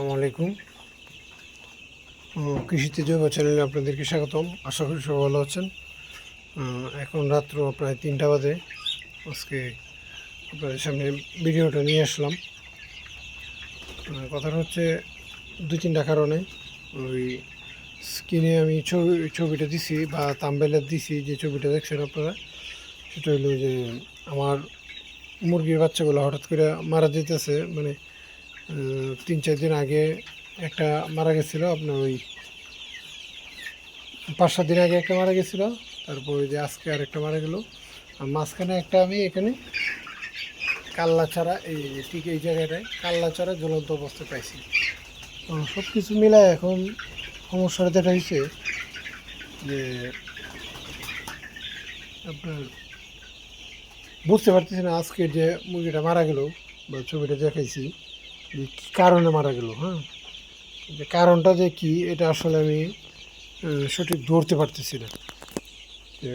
আসসালামু আলাইকুম। কৃষিতে জৈব চ্যানেলে আপনাদেরকে স্বাগতম। আশা করি সবাই ভালো আছেন। এখন রাত্র প্রায় তিনটা বাজে। আজকে আপনাদের সামনে ভিডিওটা নিয়ে আসলাম। কথাটা হচ্ছে দু তিনটা কারণে। ওই স্ক্রিনে আমি ছবি, ছবিটা দিছি বা তাম্বেলের দিছি, যে ছবিটা দেখছেন আপনারা, সেটা হলো যে আমার মুরগির বাচ্চাগুলো হঠাৎ করে মারা যেতেছে। মানে তিন চার দিন আগে একটা মারা গেছিল, আপনার ওই পাঁচ সাত দিন আগে একটা মারা গেছিল, তারপর যে আজকে আর একটা মারা গেল। আর মাঝখানে একটা আমি এখানে কাল্লা চারা, এই ঠিক এই জায়গাটায় কাল্লা চারা জ্বলন্ত অবস্থায় পাইছি। সব কিছু মিলায় এখন সমস্যাটা যেটা হয়েছে যে আপনার বুঝতে পারতেছি না আজকে যে মুরগিটা মারা গেল বা ছবিটা দেখাইছি। যে কী কারণে মারা গেল হ্যাঁ? যে কারণটা যে কি, এটা আসলে আমি সঠিক ধরতে পারতেছি না। যে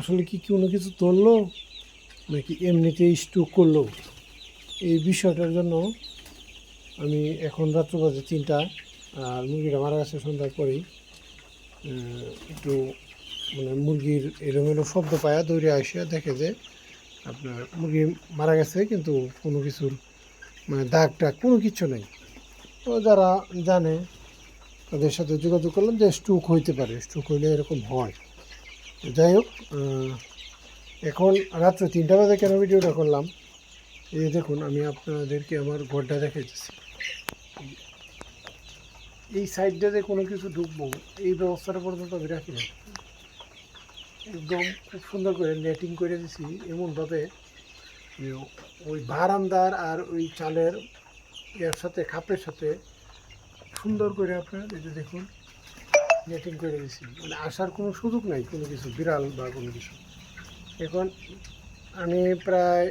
আসলে কি কোনো কিছু ধরলো, নাকি এমনিতেই স্ট্রোক করল? এই বিষয়টার জন্য আমি এখন রাত্র বাজে তিনটা, আর মুরগিটা মারা গেছে সন্ধ্যার পরেই। একটু মানে মুরগির এলোমেলো শব্দ পায়া দৌড়ে আসে দেখে যে আপনার মুরগি মারা গেছে, কিন্তু কোনো কিছুর মানে দাগ টাগ, কোনো কিছু নেই। তো যারা জানে, তাদের সাথে যোগাযোগ করলাম যে স্ট্রোক হইতে পারে। স্ট্রোক হইলে এরকম হয়। যাই হোক এখন রাত্রে তিনটা বাজে কেন ভিডিওটা করলাম? এই দেখুন, আমি আপনাদেরকে আমার ঘরটা দেখাইতেছি। এই সাইডটাতে কোনো কিছু ঢুকবো, এই ব্যবস্থাটা পর্যন্ত আমি রাখি না একদম খুব সুন্দর করে নেটিং করে দিছি, এমনভাবে যে ওই বারান্দার আর ওই চালের ইয়ার সাথে, খাপের সাথে সুন্দর করে আপনার এই যে দেখুন নেটিং করে দিয়েছি মানে আসার কোনো সুযোগ নাই, কোনো কিছু, বিড়াল বা কোনো কিছু। এখন আমি প্রায়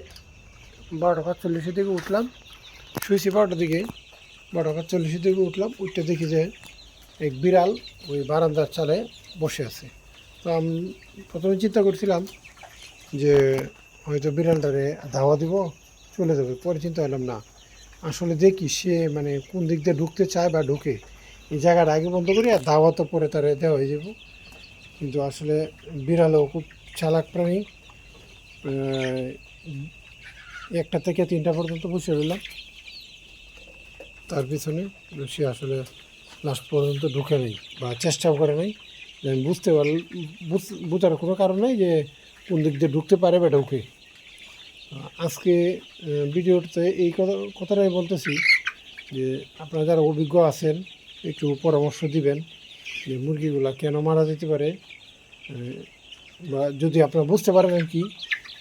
বারোটা পাঁচচল্লিশের দিকে উঠলাম, শুয়েছি বারোটার দিকে, বারোটা পাঁচচল্লিশের দিকে উঠলাম, উঠতে দেখি যে এক বিড়াল ওই বারান্দার চালে বসে আছে। তো আমি প্রথমে চিন্তা করছিলাম যে হয়তো বিড়ালটারে ধাওয়া দিব, চলে যাবে। পরে চিন্তা করলাম, না, আসলে দেখি সে মানে কোন দিক দিয়ে ঢুকতে চায় বা ঢুকে। এই জায়গাটা আগে বন্ধ করি আর ধাওয়া তো পরে তারে দেওয়া হয়ে যাব। কিন্তু আসলে বিড়ালও খুব চালাক প্রাণী। একটা থেকে তিনটা পর্যন্ত বসে রইলাম। তার পিছনে সে আসলে লাস্ট পর্যন্ত ঢুকে নেই বা চেষ্টাও করে নাই। আমি বুঝতে পারল বুঝ- বোঝার কোনো কারণ নেই যে কোন দিক দিয়ে ঢুকতে পারে বা ঢুকে। আজকে ভিডিওতে এই কথা, কথাটাই বলতেছি যে আপনারা যারা অভিজ্ঞ আছেন, একটু পরামর্শ দিবেন যে মুরগিগুলা কেন মারা যেতে পারে বা যদি আপনারা বুঝতে আর কি,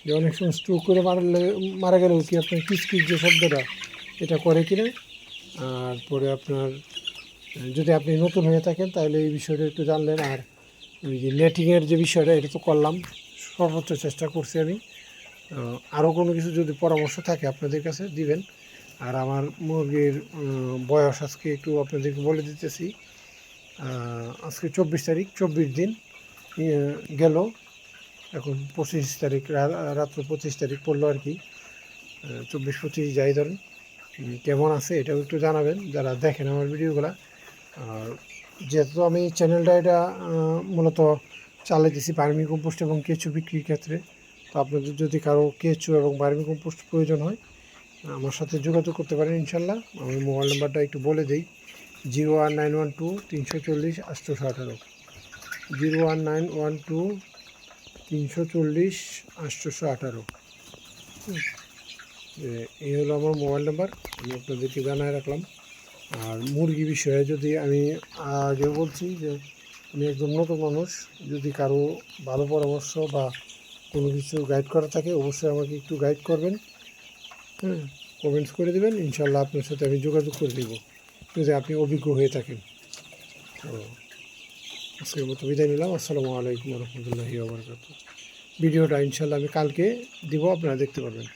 যে অনেক সময় স্ট্রোক করে মারলে, মারা গেলেও কি আপনার কিচকিচ যে শব্দটা, এটা করে কিনা? আর পরে আপনার যদি আপনি নতুন হয়ে থাকেন, তাহলে এই বিষয়টা একটু জানলেন। আর ওই যে নেটিংয়ের যে বিষয়টা, এটা তো করলাম, সর্বোচ্চ চেষ্টা করছি আমি। আরও কোনো কিছু যদি পরামর্শ থাকে আপনাদের কাছে দিবেন। আর আমার মুরগির বয়স আজকে একটু আপনাদেরকে বলে দিতেছি। আজকে চব্বিশ তারিখ চব্বিশ দিন ইয়ে, গেল। এখন পঁচিশ তারিখ রাত্র পঁচিশ তারিখ পড়ল আর কি। চব্বিশ পঁচিশ যাই ধরেন। কেমন আছে এটাও একটু জানাবেন যারা দেখেন আমার ভিডিওগুলো। আর যেহেতু আমি চ্যানেলটা এটা মূলত চালাইতেছি বার্মি কম্পোস্ট এবং কেঁচু বিক্রির ক্ষেত্রে তো আপনাদের যদি কারও কেঁচু এবং বার্মি কম্পোস্ট প্রয়োজন হয়, আমার সাথে যোগাযোগ করতে পারেন ইনশাল্লাহ। আমি মোবাইল নাম্বারটা একটু বলে দিই, zero one nine one two তিনশো চল্লিশ আটশোশো আঠারো। Zero one nine one two তিনশো চল্লিশ আটশোশো আঠারো। এই হলো আমার মোবাইল নাম্বার, আমি আপনাদেরকে জানায় রাখলাম। আর মুরগি বিষয়ে যদি আমি আগে বলছি যে, আমি একজন নতুন মানুষ, যদি কারও ভালো পরামর্শ বা কোনো কিছু গাইড করা থাকে অবশ্যই আমাকে একটু গাইড করবেন। হ্যাঁ কমেন্টস করে দেবেন ইনশাল্লাহ আপনার সাথে আমি যোগাযোগ করে দেব যদি আপনি অভিজ্ঞ হয়ে থাকেন। তো আজকের মতো বিদায় নিলাম আসসালামু আলাইকুম রহমতুল্লাহি ওবরকাত ভিডিওটা ইনশাল্লাহ আমি কালকে দিব আপনারা দেখতে পারবেন।